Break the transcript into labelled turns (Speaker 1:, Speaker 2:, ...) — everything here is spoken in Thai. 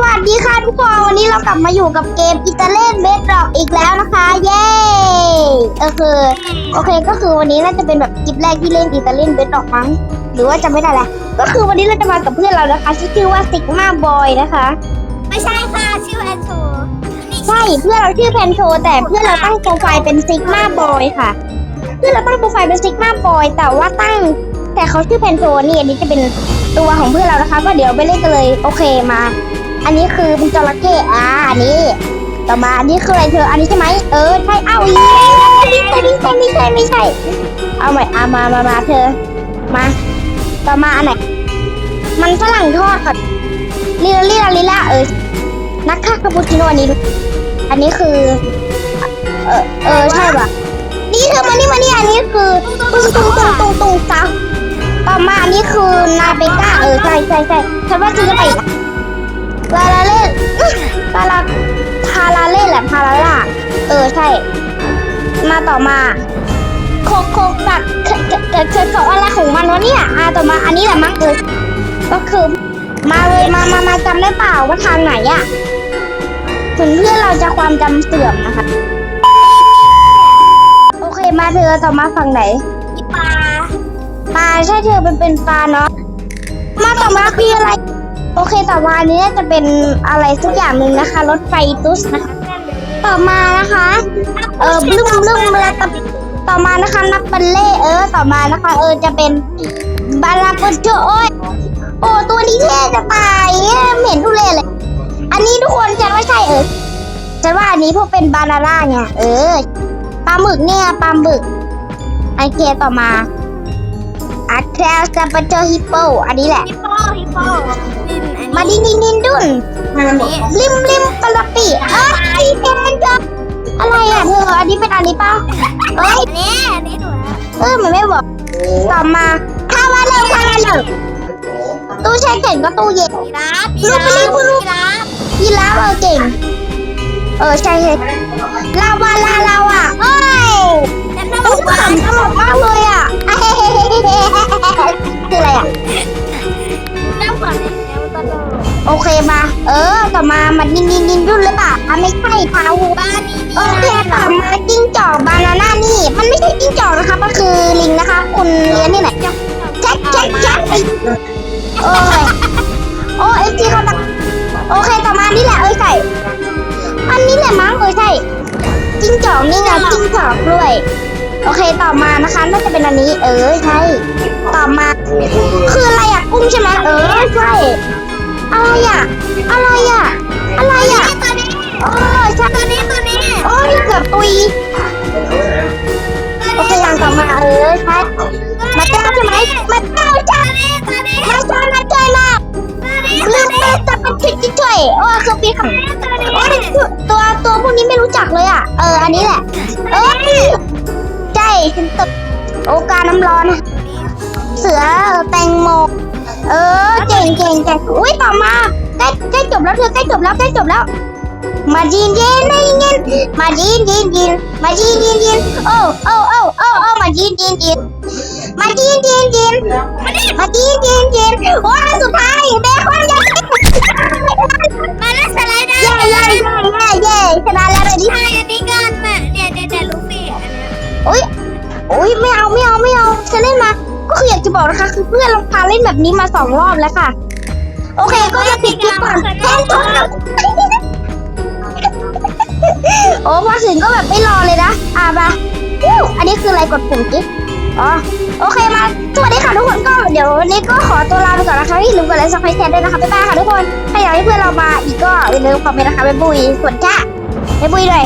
Speaker 1: วัสดีค่ะทุกคนวันนี้เรากลับมาอยู่กับเกมอิตาเลียนเบสดอกอีกแล้วนะคะ เย้ก็คือโอเคก็คือวันนี้น่าจะเป็นแบบคลิปแรกที่เล่นอิตาเลียนเบสดอกมั้งหรือว่าจะไม่ได้แหละก็คือวันนี้เราจะมากับเพื่อนเรานะคะที่ชื่อว่าซิกมาบอยนะคะ
Speaker 2: ไม่ใช่ค่ะชื่อแอนโท
Speaker 1: ใช่เพื่อนเราชื่อแพนโทแต่เพื่อนเราตั้งโปรไฟล์เป็นซิกมาบอยค่ะ เพื่อนเราตั้งโปรไฟล์เป็นซิกมาบอยแต่ว่าตั้งแต่เขาชื่อแพนโทนี่อันนี้จะเป็นตัวของเพื่อนเรานะคะ ก็เดี๋ยวไปเล่นกันเลยโอเคมา อันนี้คือเป็นจระเข้อ่าอันนี้ ต่อมาอันนี้คืออะไรเธอ อันนี้ใช่ไหมเออใช่เอ้าอีไม่ใช่ไม่ใช่ไม่ใช่ไม่ใช่ เอาใหม่เอามามามาเธอ มา ต่อมาอันไหน มันฝรั่งทอดกับลิลาลิลาลิล่าเออ นักฆ่าคาปูชิโน่อันนี้ อันนี้คือ เออเออใช่ป่ะ นี่เธอมานี่มานี่อันนี้คือตุ้งตุ้งตุ้งตุ้งตุ้งซาต่อมาอันนี้คือนาเบก้าเออใช่ใช่ใช่ฉันว่าจะไปอีก ลาลาเล่อื้อลาลาพาลาเล่แหละพาลาล่าเออใช่ มาต่อมาโคโคกัดเกิดเกิดของอะไรของมันวะเนี่ยอ่าต่อมาอันนี้แหละมั้งเออก็คือมาเลยมามามาจำได้เปล่าว่าทางไหนอะถึงเพื่อนเราจะความจำเสื่อมนะคะ โอเคมาเธอต่อมาฝั่งไหน
Speaker 2: อีปลา
Speaker 1: ปลาใช่เธอเป็นเป็นปลาเนาะมาต่อมาคืออะไร โอเคต่อมาอันนี้น่าจะเป็นอะไรสักอย่างหนึ่งนะคะ รถไฟตุสนะคะ ต่อมานะคะเออบลึ้มบลึ้มแล้วต่อต่อมานะคะนักบัลเล่เออ ต่อมานะคะ เออจะเป็นบาลาปโจโอ้ยโอ้ตัวนี้เท่จะตายเอ้ยไม่เห็นทุเรศเลย อันนี้ทุกคนฉันว่าใช่เออฉันว่าอันนี้พวกเป็นบานาร่าเนี่ยเออปลาหมึกเนี่ยปลาหมึกโอเคต่อมาอาแคลสปาโจฮิปโปอันนี้แหละ
Speaker 2: ฮิปโปฮิปโป ดินอัน
Speaker 1: มา
Speaker 2: นี้
Speaker 1: ดินดินดินดุน
Speaker 2: อันนี้
Speaker 1: ริมริมกระปิเอ้ยเป็นจออะไรอะเธอ อันนี้เป็นอันนี้เปล่าเอ้ย
Speaker 2: อันนี้อันนี้ถูกแล้ว
Speaker 1: เออมันไม่บอกต่อมาข้าวมาเร็วข้าวมาเร็วตู้แช่แข็งก็ตู้เย็น
Speaker 2: ยีราฟ
Speaker 1: ลูกไปเลยคุณลูก
Speaker 2: ยีราฟ
Speaker 1: ยีราฟเออเก่ง เออใช่ใช่ลาวาลาลาวาเอ้ย
Speaker 2: ฉันไม่บ
Speaker 1: ต้
Speaker 2: อ
Speaker 1: อง
Speaker 2: กว่า
Speaker 1: ขำตลกมากเลยอะอะเฮ้เฮ้เฮ้เฮ้เฮ้คืออะไรอะ อเคมา เออ ต่อมามันนินนินนินรุ่นหรือเปล่าอะไม่ใช่พาวู
Speaker 2: บ้านนี้
Speaker 1: โอเคต่อมาจิ้งจอกบานาน่านี่ มันไม่ใช่จิ้งจอกนะคะมันคือลิงนะคะ คุณเรียนที่ไหนแจ็คแจ็คแจ็คโอ้ยโอ้เอ็กจีเขาตักโอเคต่อมานี่แหละเอ้ยใส่อันนี้แหละมั้งเอ้ยใช่จิ้งจอกนี่ไงจิ้งจอกด้วย โอเคต่อมานะคะน่าจะเป็นอันนี้ เออใช่ ต่อมา คืออะไรอะกุ้งใช่ไหมเออใช่ อะไรอะ อะไรอะ อะไรอะ
Speaker 2: ตัวนี้
Speaker 1: เออใช่
Speaker 2: ตัวนี้ตัวนี้
Speaker 1: โอ้ยเกือบตุยโอเคอย่างต่อมาเออใช่มาเจ้าใช่ไหมมาเจ้าจ้า
Speaker 2: ตัวนี้ตัวนี้
Speaker 1: มาเจ้ามาเจ้ามา
Speaker 2: ตัวนี้
Speaker 1: ลืมไปจะเป็นทิศที่ช่วยโอ้คือปีค่ะ
Speaker 2: ตัวนี้
Speaker 1: โอ้ยตัวตัวพวกนี้ไม่รู้จักเลยอะ เอออันนี้แหละเอ้ยใช่ฉันตกโอกาน้ำร้อน เสือแตงโม เออเก่งเก่งเก่งอุ้ยต่อมาใกล้ใกล้จบแล้วเธอใกล้จบแล้วใกล้จบแล้ว มาจีนเย็นนะยินมาจีนยินยินมาจีนยินยินโอ้โอ้โอ้โอ้โอ้มาจีนยินยินมาจีนยินยินมาจีนยินยินโอ้ยสุดท้ายเบคอนยัง
Speaker 2: มาเล่นสไลเดอร์
Speaker 1: เย่เย่เย่เย่เย่ชนะแล้วเลยดิ
Speaker 2: ใช่อันนี้กันน่ะเนี่ยเดี๋ยวเดี๋ยวลูฟี่อันเนี้ย
Speaker 1: โอ้ยโอ้ยไม่เอาไม่เอาไม่เอาฉันเล่นมา บอกนะคะ คือเพื่อนเราพาเล่นแบบนี้มาสองรอบแล้วค่ะ โอเค ก็จะปิดคลิปก่อนแค่จบโอ้พอถึงก็แบบไม่รอเลยนะ อะมาอู้อันนี้คืออะไรกดปุ่มกิ๊กอ๋อ โอเคมา สวัสดีค่ะทุกคนก็เดี๋ยววันนี้ก็ขอตัวลาไปก่อนนะคะอย่าลืมกดไลค์ซับสไครต์แชร์ด้วยนะคะบ๊ายบายค่ะทุกคน ถ้าอยากให้เพื่อนเรามาอีกก็อย่าลืมคอมเมนต์นะคะบ๊ายบุยส่วนจ้าบ๊ายบุยด้วย